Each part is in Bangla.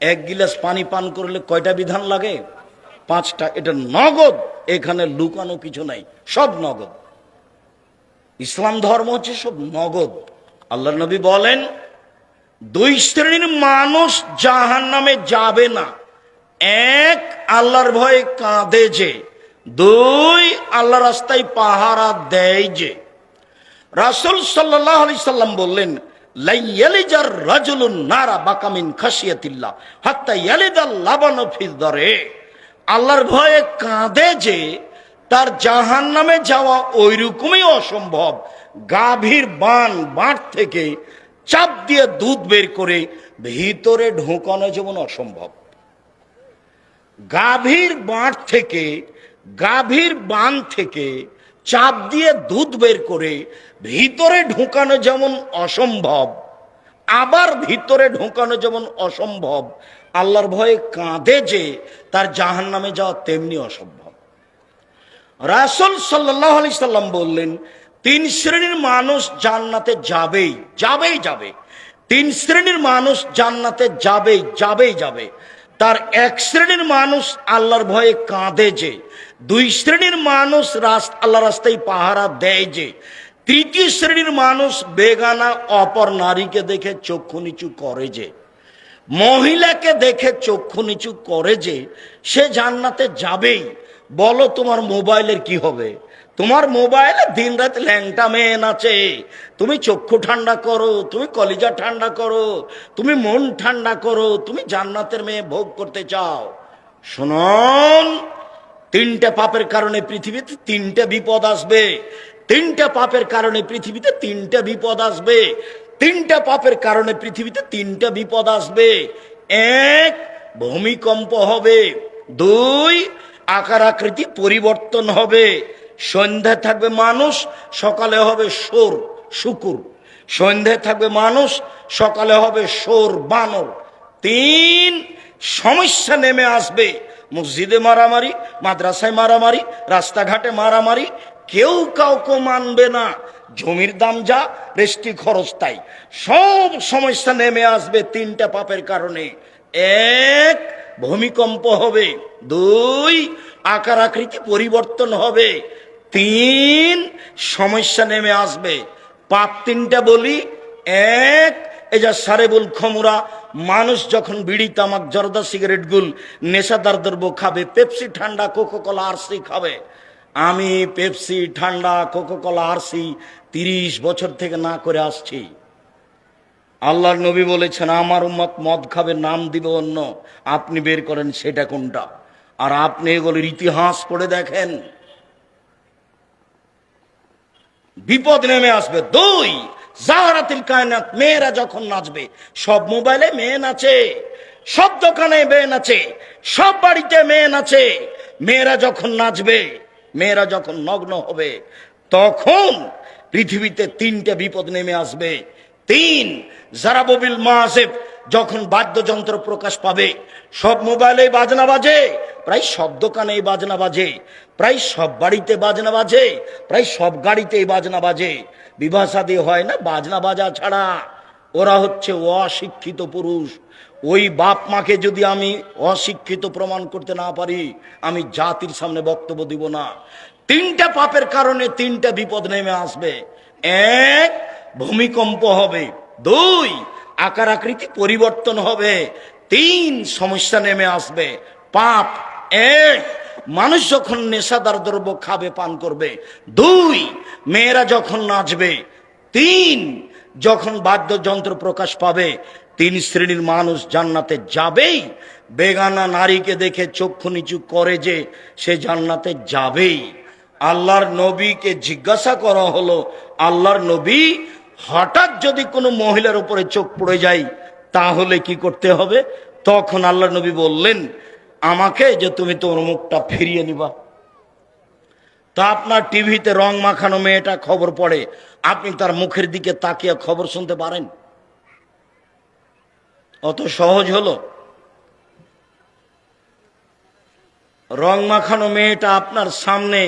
এক গিলাস পানি পান করলে কয়টা বিধান লাগে? পাঁচটা। এটা নগদ। এখানে লুকানো কিছু নাই। সব নগদ। ইসলাম ধর্ম হচ্ছে সব নগদ। আল্লাহ নবী বলেন, দুই শ্রেণির মানুষ জাহান নামে যাবে না। এক, আল্লাহর ভয়ে কাঁদে যে। দুই আল্লাহ রাস্তায় পাহারা দেয় যে। রাসুল সাল্লাহ আলি সাল্লাম বললেন আল্লাহর ভয়ে কাঁদে যে তার জাহান নামে যাওয়া ওই রকমই অসম্ভব। গাভীর বান, বাঁট থেকে চাপ দিয়ে দুধ বের করে ভিতরে ঢোকানো যেমন অসম্ভব। গাভীর বাঁট থেকে, গাভীর বান থেকে চাপ দিয়ে দুধ বের করে ভিতরে ঢুকানো যেমন অসম্ভব, আবার ভিতরে ঢুকানো যেমন অসম্ভব, আল্লাহর ভয়ে কাঁদে যে তার জাহান নামে যাওয়া তেমনি অসম্ভব। রাসুল সাল্লাহ আলি সাল্লাম বললেন, তিন শ্রেণির মানুষ জান্নাতে যাবেই যাবেই যাবে। তিন শ্রেণির মানুষ জান্নাতে যাবেই যাবেই যাবে। তার এক শ্রেণির মানুষ আল্লাহর ভয়ে কাঁদে যে, দুই শ্রেণির মানুষ আল্লাহ রাস্তায় পাহারা দেয় যে, তৃতীয় শ্রেণির মানুষ বেগানা অপর নারীকে দেখে চক্ষু নিচু করে যে, মহিলাকে দেখে চক্ষু নিচু করে যে, সে জান্নাতে যাবেই। বলো তোমার মোবাইলের কি হবে? তোমার মোবাইলে দিন রাত ল্যাংটা মেয়ে নাচে তুমি চক্ষু ঠান্ডা করো, তুমি কলিজা ঠান্ডা করো, তুমি মন ঠান্ডা করো, তুমি জান্নাতের মেয়ে ভোগ করতে চাও। শুনুন, তিনটা পাপের কারণে পৃথিবীতে তিনটা বিপদ আসবে। তিনটা পাপের কারণে পৃথিবীতে তিনটা বিপদ আসবে। তিনটা পাপের কারণে পৃথিবীতে তিনটা বিপদ আসবে। এক, ভূমিকম্প হবে। দুই, আকার আকৃতি পরিবর্তন হবে। সন্ধ্যায় থাকবে মানুষ, সকালে হবে সোর, শুকুর। সন্ধ্যায় থাকবে মানুষ, সকালে হবে সোর, বানর। তিন, সমস্যা নেমে আসবে। মসজিদে মারামারি, মাদ্রাসায় মারামারি, রাস্তাঘাটে মারামারি, কেউ কাউকে মানবে না। জমির দাম যা, রেস্টি খরচ তাই। সব সমস্যা নেমে আসবে তিনটা পাপের কারণে। এক, ভূমিকম্প হবে। দুই, আকার আকৃতি পরিবর্তন হবে। তিন সমস্যা নেমে আসবে। পাপ তিনটা বলি। এক যা সারেবুল খমুরা, মানুষ যখন বিড়ি, তামাক, জর্দা, সিগারেট, গুল, নেশাদার দ্রব্য খাবে, পেপসি, ঠান্ডা কোকো কলা আরসি খাবে। আমি পেপসি, ঠান্ডা কোকো কলা আরসি তিরিশ বছর থেকে না করে আসছি। আল্লাহর নবী বলেছেন, আমার উম্মত মদ খাবে, নাম দিবে অন্য। আপনি বের করেন সেটা কোনটা? আর আপনি এগুলোর ইতিহাস পড়ে দেখেন। বিপদ নেমে আসবে। দুই, জাহারাতিল কায়নাত, মেয়েরা যখন নাচবে, সব মোবাইলে মেয়ে নাচে, সব দোকানে মেয়ে নাচে, সব বাড়িতে মেয়ে নাচে। মেয়েরা যখন নাচবে, মেয়েরা যখন নগ্ন হবে, তখন পৃথিবীতে তিনটে বিপদ নেমে আসবে। তিন জারাববিল মাসেব যখন বাদ্যযন্ত্র প্রকাশ পাবে, সব মোবাইলে বাজনা বাজে প্রায় সব দোকানেই বাজনা বাজে, প্রায় সব বাড়িতে বাজনা বাজে, প্রায় সব গাড়িতেই বাজনা বাজে। বিবাহ শাদী হয় না, বাজনা বাজা ছাড়া। ওরা হচ্ছে অশিক্ষিত পুরুষ। ওই বাপ মাকে যদি আমি অশিক্ষিত প্রমাণ করতে না পারি, আমি জাতির সামনে বক্তব্য দিব না। তিনটা পাপের কারণে তিনটা বিপদ নেমে আসবে। এক, ভূমিকম্প হবে। দুই, আকার আকৃতি পরিবর্তন হবে। তিন, সমস্যা নেমে আসবে। পাপ এক, মানুষ যখন নেশাদার দ্রব্য খাবে, পান করবে। দুই, মেয়েরা যখন নাচবে। তিন, যখন বাদ্যযন্ত্র প্রকাশ পাবে, তিন শ্রেণির মানুষ জান্নাতে যাবেই। বেগানা নারীকে দেখে চক্ষু নিচু করে যে সে জান্নাতে যাবেই। আল্লাহর নবীকে জিজ্ঞাসা করা হলো, আল্লাহর নবী, হঠাৎ যদি কোনো মহিলার উপরে চোখ পড়ে যায়, তাহলে কি করতে হবে? তখন আল্লাহ নবী বললেন আমাকে যে তুমি তোমার মুখটা ফিরিয়ে নিবা। তা আপনার টিভিতে রং মাখানো মেয়েটা খবর পড়ে, আপনি তার মুখের দিকে তাকিয়ে খবর শুনতে পারেন। অত সহজ হলো। রং মাখানো মেয়েটা আপনার সামনে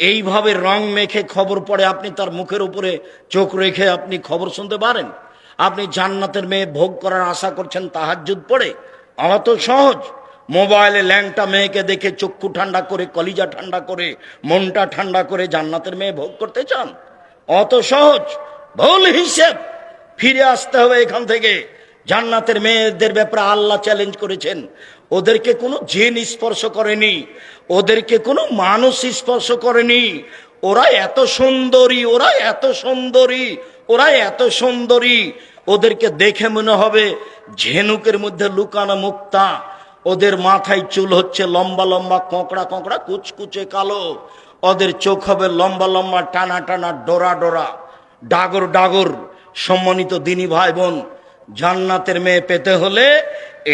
এইভাবে রং মেখে খবর পড়ে, আপনি তার মুখের উপরে চোখ রেখে আপনি খবর শুনতে পারেন। আপনি জান্নাতের মেয়ে ভোগ করার আশা করছেন তাহাজুদ পড়ে। আমার তো সহজ। মোবাইলে ল্যাংটা মেয়েকে দেখে চক্ষু ঠান্ডা করে, কলিজা ঠান্ডা করে, মনটা ঠান্ডা করে জান্নাতের মেয়ে ভোগ করতে চান? অত সহজ, ভুল হিসেব। ফিরে আসতে হবে এখান থেকে। জান্নাতের মেয়েদের ব্যাপারে আল্লাহ চ্যালেঞ্জ করেছেন। ওদেরকে কোনো জেন স্পর্শ করেনি। ওদেরকে কোনো মানুষ স্পর্শ করেনি। ওরা এত সুন্দরী, ওরা এত সুন্দরী, ওরা এত সুন্দরী। ওদেরকে দেখে মনে হবে ঝেনুকের মধ্যে লুকানো মুক্তা। ওদের মাথায় চুল হচ্ছে লম্বা লম্বা কোঁকড়া কোঁকড়া, কুচকুচে কালো। ওদের চোখ হবে লম্বা লম্বা, টানা টানা, ডোরা ডোরা। ডাগর ডাগর, সম্মানিত দিনী ভাই বোন জান্নাতের মেয়ে পেতে হলে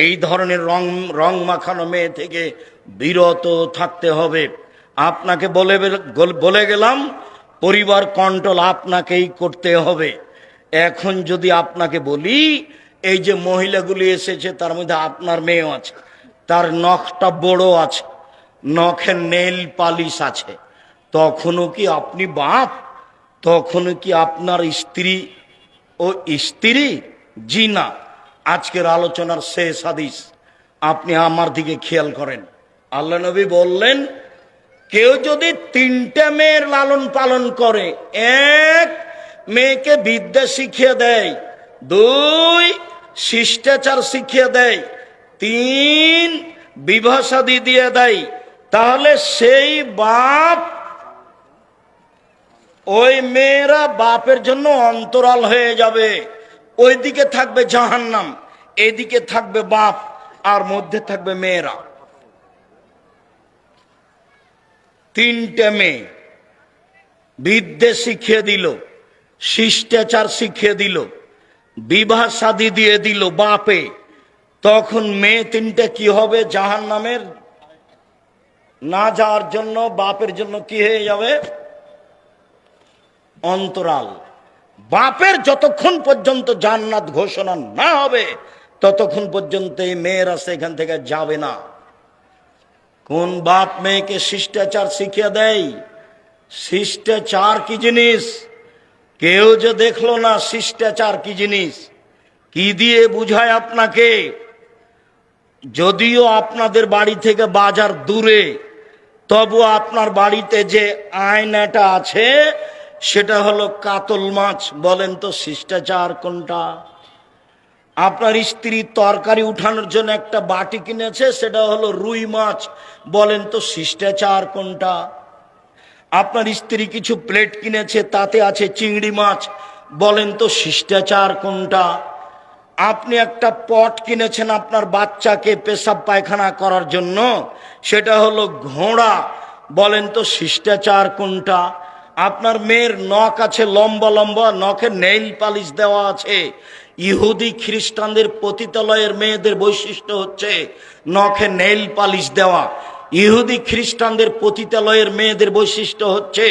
এই ধরনের রং রং মাখানো মেয়ে থেকে বিরত থাকতে হবে। আপনাকে বলে বলে গেলাম, পরিবার কন্ট্রোল আপনাকেই করতে হবে। এখন যদি আপনাকে বলি, এই যে মহিলাগুলি এসেছে, তার মধ্যে আপনার মেয়েও আছে। তার নখটা বড় আছে, নখের নেল পালিশ আছে। তখনও কি আপনি বাপ? তখনও কি আপনার স্ত্রী? ও স্ত্রী? জি না। আজকের আলোচনার শেষ হাদিস। আপনি আমার দিকে খেয়াল করেন। আল্লাহ নবী বললেন, কেউ যদি তিনটে মেয়ের লালন পালন করে, এক মেয়েকে বিদ্যা শিখিয়ে দেয়, দুই শিষ্টাচার শিখিয়ে দেয় তিন বিভাসাদি দিয়ে দেয়, তাহলে সেই বাপ ওই মেয়েরা বাপের জন্য অন্তরাল হয়ে যাবে। ওইদিকে থাকবে জাহান্নাম, এদিকে থাকবে বাপ, আর মধ্যে থাকবে মেয়েরা। তিনটে মেয়ে বিদ্যে শিখিয়ে দিল, শিষ্টাচার শিখিয়ে দিল, বিবাহ শাদি দিয়ে দিল বাপে। তখন মেয়ে তিনটে কি হবে? জাহান নামের না যাওয়ার জন্য, বাপের জন্য কি হয়ে যাবে? অন্তরাল। বাপের যতক্ষণ পর্যন্ত জান্নাত ঘোষণা না হবে, ততক্ষণ পর্যন্ত এই মেয়েরা সেখান থেকে যাবে না। কোন বাপ মেয়েকে শিষ্টাচার শিখিয়ে দেয়? শিষ্টাচার কি জিনিস? কেউ যে দেখল না শিষ্টাচার কি জিনিস? কি দিয়ে বুঝায় আপনাকে? যদিও আপনাদের বাড়ি থেকে বাজার দূরে, তবু আপনার বাড়িতে যে আয়নাটা আছে, সেটা হলো কাতল মাছ, বলেন তো শিষ্টাচার কোনটা? আপনার স্ত্রী তরকারি উঠানোর জন্য একটা বাটি কিনেছে, সেটা হলো রুই মাছ, বলেন তো শিষ্টাচার কোনটা? আপনার স্ত্রী কিছু প্লেট কিনেছে, তাতে আছে চিংড়ি মাছ, বলেন তো শিষ্টাচার কোনটা? আপনি একটা পট কিনেছেন আপনার বাচ্চাকে পেশাব পায়খানা করার জন্য, সেটা হলো ঘোড়া। বলেন তো শিষ্টাচার কোনটা? আপনার মেয়ের নখ আছে লম্বা লম্বা, নখে নেইল পালিশ দেওয়া আছে। ইহুদি খ্রিস্টানদের পতিতালয়ের মেয়েদের বৈশিষ্ট্য হচ্ছে নখে নেইল পালিশ দেওয়া। ইহুদি খ্রিস্টানদের পতিতালয়ের মেয়েদের বৈশিষ্ট্য হচ্ছে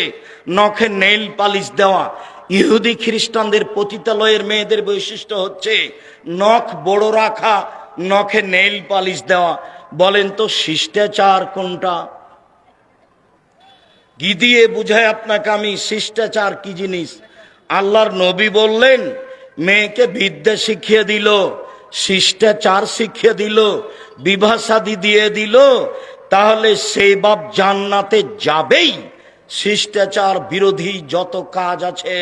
নখে নেইল পালিশ দেওয়া। ইহুদি খ্রিস্টানদের পতিতালয়ের মেয়েদের বৈশিষ্ট্য হচ্ছে নখ বড় রাখা, নখে নেইল পালিশ দেওয়া। বলেন তো শিষ্টাচার কোনটা? কি দিয়ে বুঝায় আপনাকে আমি শিষ্টাচার কি জিনিস? আল্লাহর নবী বললেন, মেয়েকে বিদ্যা শিখিয়ে দিল, শিষ্টাচার শিখিয়ে দিল বিভাসাদি দিয়ে দিল, তাহলে সেই বাপ জান্নাতে যাবেই। শিষ্টাচার বিরোধী যত কাজ আছে,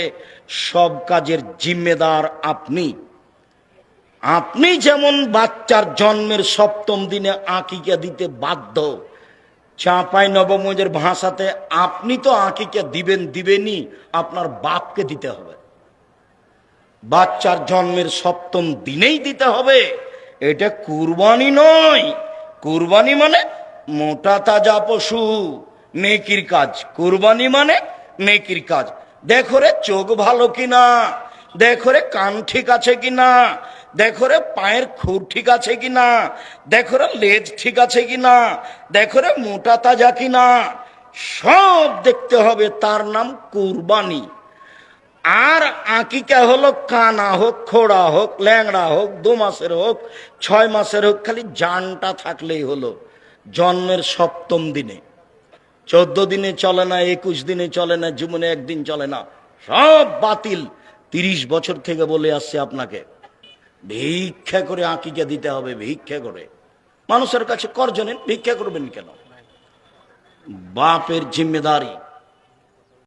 সব কাজের জিম্মেদার আপনি। আপনি যেমন বাচ্চার জন্মের সপ্তম দিনে আঁকিকা দিতে বাধ্য, চাঁপাই নবমজের ভাষাতে আপনি তো আঁকিকে দিবেন দিবেনই, আপনার বাপকে দিতে হবে। বাচ্চার জন্মের সপ্তম দিনেই দিতে হবে, এটা কুরবানি নয়। কুরবানি মানে মোটা তাজা পশু। নেকির কাজ। কুরবানি মানে নেকির কাজ। দেখো রে, চোখ ভালো কিনা? দেখো রে, কান ঠিক আছে কিনা? দেখো রে, পায়ের খুর ঠিক আছে কিনা? দেখো রে, লেজ ঠিক আছে কিনা? দেখো রে, মোটা তাজা কিনা? সব দেখতে হবে, তার নাম কুরবানি। আর আঁকিকা হলো কানা হোক, খোড়া হোক, ল্যাংড়া হোক, দু মাসের হোক, ছয় মাসের হোক, খালি জানটা থাকলেই হলো। জন্মের সপ্তম দিনে। চোদ্দ দিনে চলে না, একুশ দিনে চলে না, জীবনে একদিন চলে না। সব বাতিল। তিরিশ বছর থেকে বলে আসছে আপনাকে। ভিক্ষা করে আঁকিকে দিতে হবে, ভিক্ষা করে। মানুষের কাছে কর জানেন ভিক্ষা করবেন কেন? বাপের জিম্মেদারি।